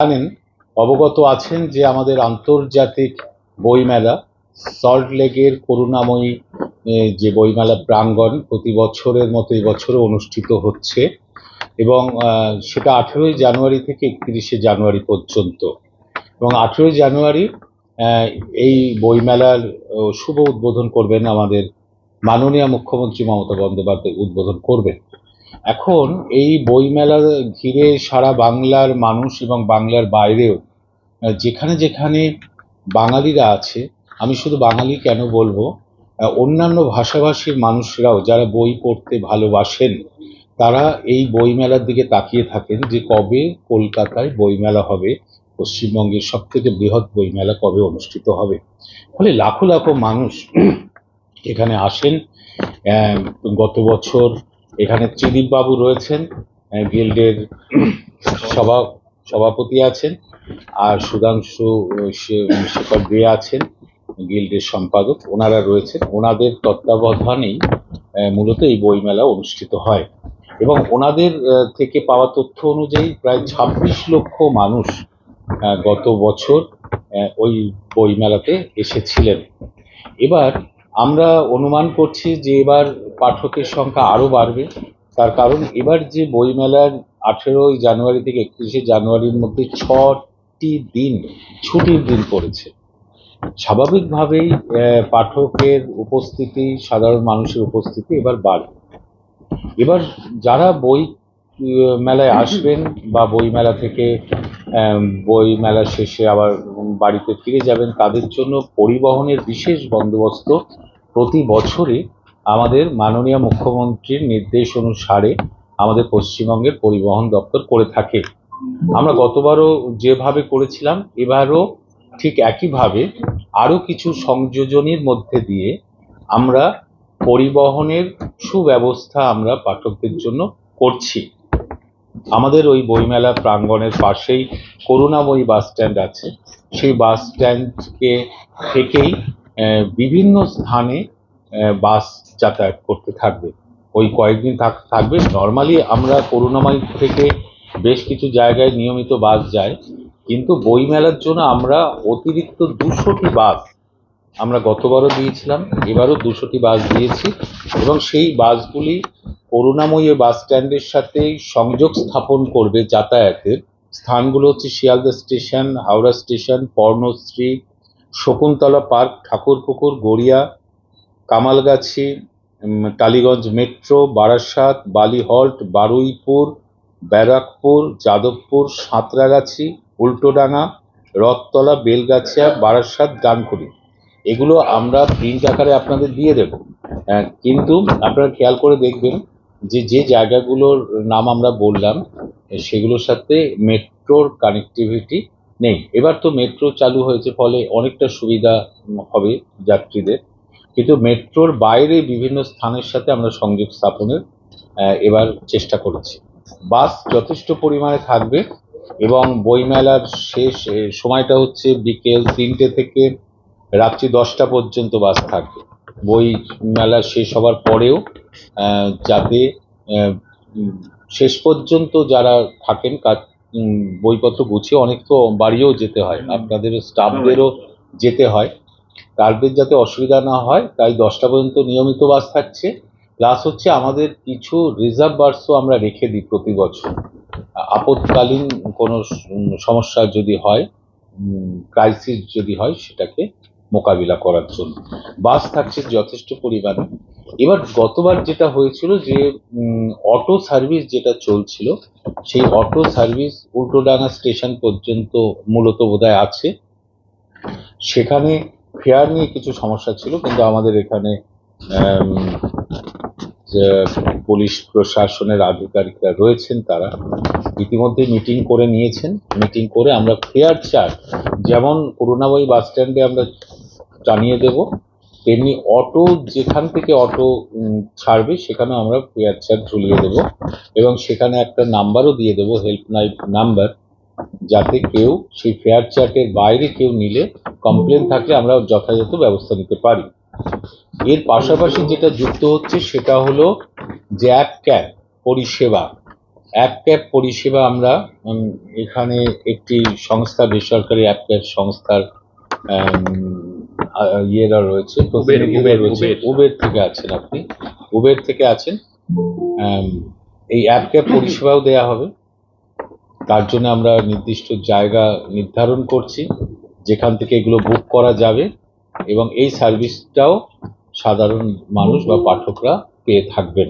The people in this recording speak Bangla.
জানেন, অবগত আছেন যে আমাদের আন্তর্জাতিক বইমেলা, সল্ট লেকের করুণাময়ী যে বইমেলা প্রাঙ্গণ প্রতি বছরের মতো এই বছরও অনুষ্ঠিত হচ্ছে এবং সেটা আঠেরোই জানুয়ারি থেকে একত্রিশে জানুয়ারি পর্যন্ত। এবং আঠেরোই জানুয়ারি এই বইমেলার শুভ উদ্বোধন করবেন আমাদের মাননীয় মুখ্যমন্ত্রী মমতা বন্দ্যোপাধ্যায়, উদ্বোধন করবেন। এখন এই বইমেলা ঘিরে সারা বাংলার মানুষ এবং বাংলার বাইরেও যেখানে যেখানে বাঙালিরা আছে, আমি শুধু বাঙালি কেন বলব অন্যান্য ভাষাভাষীর মানুষরাও যারা বই পড়তে ভালোবাসেন, তারা এই বইমেলার দিকে তাকিয়ে থাকেন যে কবে কলকাতায় বইমেলা হবে, পশ্চিমবঙ্গের সব থেকে বৃহৎ বইমেলা কবে অনুষ্ঠিত হবে। ফলে লাখো লাখো মানুষ এখানে আসেন গত বছর এখানে ত্রিদীপ বাবু রয়েছেন গিল্ডের সভা, সভাপতি আছেন, আর সুধাংশু শেখর দে আছেন, গিল্ডের সম্পাদক। ওনারা রয়েছেন। ওনাদের তত্ত্বাবধানেই মূলত এই বইমেলা অনুষ্ঠিত হয়। এবং ওনাদের থেকে পাওয়া তথ্য অনুযায়ী প্রায় ছাব্বিশ লক্ষ মানুষ গত বছর ওই বইমেলাতে এসেছিলেন। এবার আমরা অনুমান করছি যে এবার পাঠকের সংখ্যা আরও বাড়বে। তার কারণ এবার যে বইমেলার আঠেরোই জানুয়ারি থেকে একত্রিশে জানুয়ারির মধ্যে ছটি দিন, ছুটির দিন পড়েছে। স্বাভাবিকভাবেই পাঠকের উপস্থিতি, সাধারণ মানুষের উপস্থিতি এবার বাড়বে। এবার যারা বই মেলায় আসবেন বা বই মেলা থেকে বই মেলা শেষে আবার বাড়িতে ফিরে যাবেন, তাদের জন্য পরিবহনের বিশেষ বন্দোবস্ত প্রতি বছরই আমাদের মাননীয় মুখ্যমন্ত্রীর নির্দেশ অনুসারে আমাদের পশ্চিমবঙ্গের পরিবহন দপ্তর করে থাকে। আমরা গতবারও যেভাবে করেছিলাম, এবারও ঠিক একইভাবে আরও কিছু সংযোজনের মধ্যে দিয়ে আমরা পরিবহনের সুব্যবস্থা আমরা পাঠকদের জন্য করছি। আমাদের ওই বইমেলা প্রাঙ্গণের পাশেই করুণাময়ী বাস স্ট্যান্ড আছে। সেই বাস স্ট্যান্ডকে থেকেই বিভিন্ন স্থানে বাস যাতায়াত করতে থাকবে। ওই কয়েকদিন থাক- থাকবে। নর্মালি আমরা করুণাময়ী থেকে বেশ কিছু জায়গায় নিয়মিত বাস যায় কিন্তু বইমেলার জন্য আমরা অতিরিক্ত দুশোটি বাস আমরা গতবারও দিয়েছিলাম। এবারও দুশোটি বাস দিয়েছি এবং সেই বাসগুলি করুণাময়ী বাস স্ট্যান্ডের সাথে সংযোগ স্থাপন করবে যাতায়াতের। স্থানগুলো হচ্ছে Sealdah station, Howrah station, Parnashree, Shakuntala park, Thakurpukur, Garia, Kamalgachhi Tollygunge metro Barasat Bali halt Baruipur Barrackpore Jadavpur Santragachi Ultadanga Rathtala Belgachia Barasat Dankuni এগুলো আমরা প্রিন্ট আকারে আপনাদের দিয়ে দেব। আহ, কিন্তু আপনারা খেয়াল করে দেখবেন যে যে জায়গাগুলোর নাম আমরা বললাম সেগুলোর সাথে মেট্রোর কানেক্টিভিটি নেই। এবার তো মেট্রো চালু হয়েছে ফলে অনেকটা সুবিধা হবে যাত্রীদের। কিন্তু মেট্রোর বাইরে বিভিন্ন স্থানের সাথে আমরা সংযোগ স্থাপনের এবার চেষ্টা করেছি। বাস যথেষ্ট পরিমাণে থাকবে এবং বইমেলার শেষ সময়টা হচ্ছে বিকেল তিনটে থেকে রাত্রি দশটা পর্যন্ত বাস থাকবে। বই মেলা শেষ হবার পরেও যাতে শেষ পর্যন্ত যারা থাকেন কাজ বইপত্র গুছিয়ে অনেক তো বাড়িও যেতে হয়। আপনাদের স্টাফদেরও যেতে হয়। তাদের যাতে অসুবিধা না হয়, তাই দশটা পর্যন্ত নিয়মিত বাস থাকছে। প্লাস হচ্ছে আমাদের কিছু রিজার্ভ বাসও আমরা রেখে দিই প্রতি বছর। আপৎকালীন কোনো সমস্যা যদি হয় ক্রাইসিস যদি হয়, সেটাকে মোকাবিলা করার জন্য। বাস থাকছে যথেষ্ট পরিমাণে। এবার গতবার যেটা হয়েছিল যে অটো সার্ভিস যেটা চলছিল, সেই অটো সার্ভিস উল্টোডাঙ্গা স্টেশন পর্যন্ত মূলত বোধহয় আছে। সেখানে ফেয়ার নিয়ে কিছু সমস্যা ছিল, কিন্তু আমাদের এখানে পুলিশ প্রশাসনের আধিকারিকরা রয়েছেন তারা, ইতিমধ্যে মিটিং করে নিয়েছেন। মিটিং করে আমরা ফেয়ার চার্জ, যেমন করুণাবাই বাস স্ট্যান্ডে আমরা জানিয়ে দেব, তেমনি অটো, যেখান থেকে অটো ছাড়বে সেখানে আমরা ফেয়ার চার্জ ঝুলিয়ে দেব এবং সেখানে একটা নাম্বারও দিয়ে দেবো, হেল্পলাইন নাম্বার, যাতে কেউ সেই ফেয়ার চার্টের বাইরে কেউ নিলে কমপ্লেন থাকলে আমরা যথাযথ ব্যবস্থা নিতে পারি। এর পাশাপাশি যেটা যুক্ত হচ্ছে সেটা হলো জ্যাক ক্যাব পরিষেবা। অ্যাপ ক্যাব পরিষেবা আমরা এখানে একটি সংস্থা বেসরকারি অ্যাপ ক্যাব সংস্থার ইয়েরা রয়েছে উবের, থেকে আছেন আপনি। উবের থেকে আছেন। এই অ্যাপ ক্যাব পরিষেবাও দেওয়া হবে। তার জন্য আমরা নির্দিষ্ট জায়গা নির্ধারণ করছি। যেখান থেকে এগুলো বুক করা যাবে এবং এই সার্ভিসটাও সাধারণ মানুষ বা পাঠকরা পেয়ে থাকবেন।